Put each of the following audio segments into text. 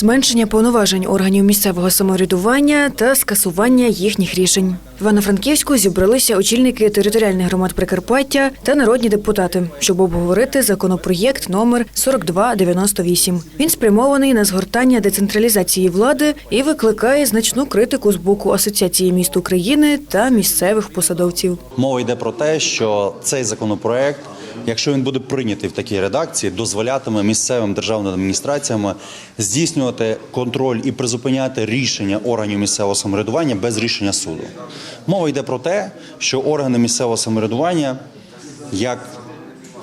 зменшення повноважень органів місцевого самоврядування та скасування їхніх рішень. В Івано-Франківську зібралися очільники територіальних громад Прикарпаття та народні депутати, щоб обговорити законопроєкт номер 4298. Він спрямований на згортання децентралізації влади і викликає значну критику з боку Асоціації міст України та місцевих посадовців. Мова йде про те, що цей законопроект, якщо він буде прийнятий в такій редакції, дозволятиме місцевим державним адміністраціям здійснювати контроль і призупиняти рішення органів місцевого самоврядування без рішення суду. Мова йде про те, що органи місцевого самоврядування, як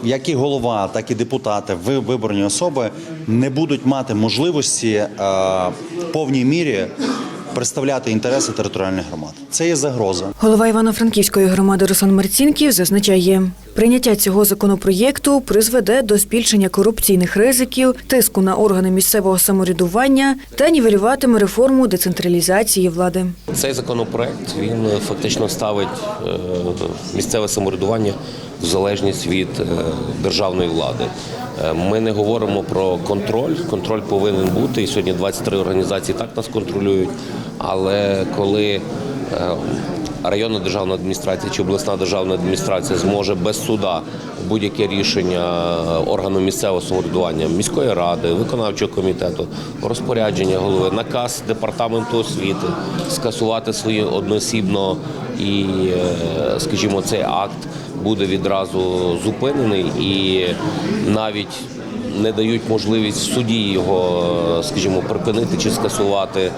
як і голова, так і депутати, ви- виборні особи не будуть мати можливості е, в повній мірі представляти інтереси територіальних громад. Це є загроза. Голова Івано-Франківської громади Руслан Марцінків зазначає, прийняття цього законопроєкту призведе до збільшення корупційних ризиків, тиску на органи місцевого самоврядування та нівелюватиме реформу децентралізації влади. Цей законопроект він фактично ставить е, місцеве самоврядування в залежність від е, державної влади. Е, Ми не говоримо про контроль. Контроль повинен бути. І сьогодні 23 організації так нас контролюють. Але коли районна державна адміністрація чи обласна державна адміністрація зможе без суда будь-яке рішення органу місцевого самоврядування, міської ради, виконавчого комітету, розпорядження голови, наказ департаменту освіти, скасувати свої одноосібно і, е, скажімо, цей акт буде відразу зупинений і навіть не дають можливість суді його, скажімо, припинити чи скасувати е,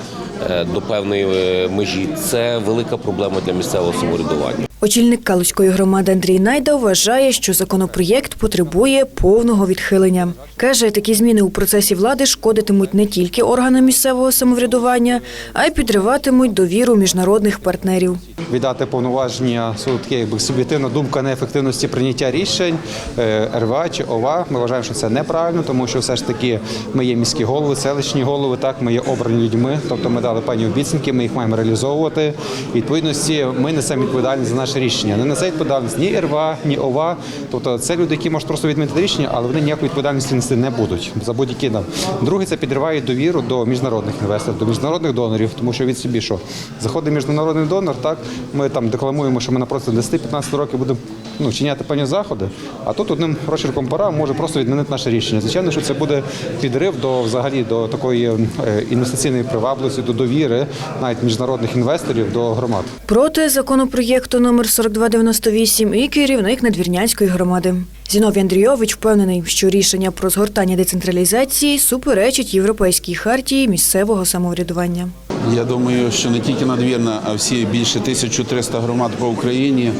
до певної е, межі. Це велика проблема для місцевого самоврядування. Очільник Калузької громади Андрій Найда вважає, що законопроєкт потребує повного відхилення. Каже, такі зміни у процесі влади шкодитимуть не тільки органам місцевого самоврядування, а й підриватимуть довіру міжнародних партнерів. віддати повноваження суду таке, якби суб'єктивна думка неефективності прийняття рішень е, РВА чи ОВА. Ми вважаємо, що це неправильно, тому що все ж таки ми є міські голови, селищні голови. Так, ми є обрані людьми. Тобто ми дали певні обіцянки, ми їх маємо реалізовувати. Відповідності, ми несемо відповідальність за наше рішення. Не несе відповідальність ні РВА, ні ОВА. Тобто це люди, які можуть просто відмінити рішення, але вони ніякої відповідальності нести не будуть за будь-які нам. Друге, це підриває довіру до міжнародних інвесторів, до міжнародних донорів, тому що від собі що заходить міжнародний донор, так ми там декламуємо, що ми на протязі 10-15 років будемо ну, чиняти певні заходи. А тут одним розчерком пора може просто відмінити наше рішення. Звичайно, що це буде підрив до взагалі до такої е, інвестиційної привабливості, до довіри навіть міжнародних інвесторів до громад. Проти законопроєкту номер 4298 і керівник Надвірнянської громади. Зіновій Андрійович впевнений, що рішення про згортання децентралізації суперечить європейській хартії місцевого самоврядування. Я думаю, що не тільки надвірна, а всі більше 1300 громад по Україні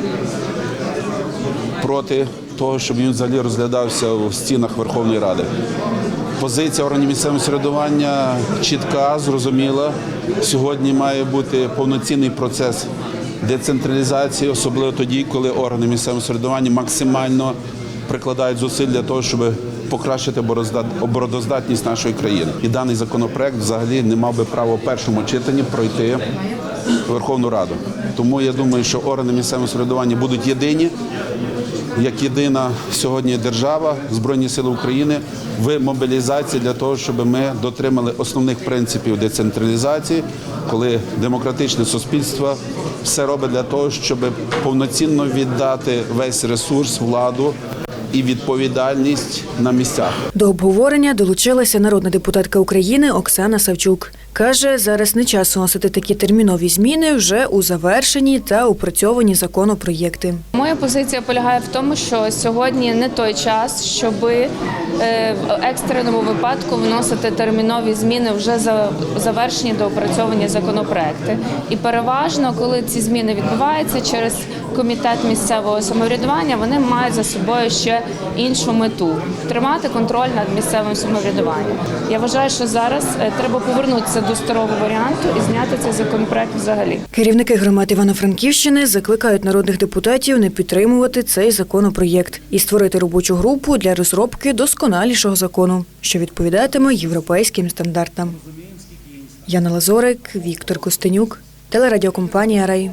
проти того, щоб він взагалі розглядався в стінах Верховної Ради. Позиція органів місцевого середування чітка, зрозуміла. Сьогодні має бути повноцінний процес децентралізації, особливо тоді, коли органи місцевого середування максимально прикладають зусиль для того, щоб покращити обороноздатність нашої країни. І даний законопроект взагалі не мав би права в першому читанні пройти Верховну Раду. Тому я думаю, що органи місцевого самоврядування будуть єдині, як єдина сьогодні держава, Збройні Сили України в мобілізації для того, щоб ми дотримали основних принципів децентралізації, коли демократичне суспільство все робить для того, щоб повноцінно віддати весь ресурс, владу і відповідальність на місцях. До обговорення долучилася народна депутатка України Оксана Савчук. Каже, зараз не час вносити такі термінові зміни вже у завершені та опрацьовані законопроєкти. Моя позиція полягає в тому, що сьогодні не той час, щоб в екстреному випадку вносити термінові зміни вже за завершені доопрацьовані законопроекти. І переважно, коли ці зміни відбуваються через комітет місцевого самоврядування, вони мають за собою ще іншу мету тримати контроль над місцевим самоврядуванням. Я вважаю, що зараз е, треба повернутися до старого варіанту і зняти цей законопроект взагалі. Керівники громад Івано-Франківщини закликають народних депутатів не підтримувати цей законопроєкт і створити робочу групу для розробки досконалішого закону, що відповідатиме європейським стандартам. Яна Лазорик, Віктор Костенюк, телерадіокомпанія Рай.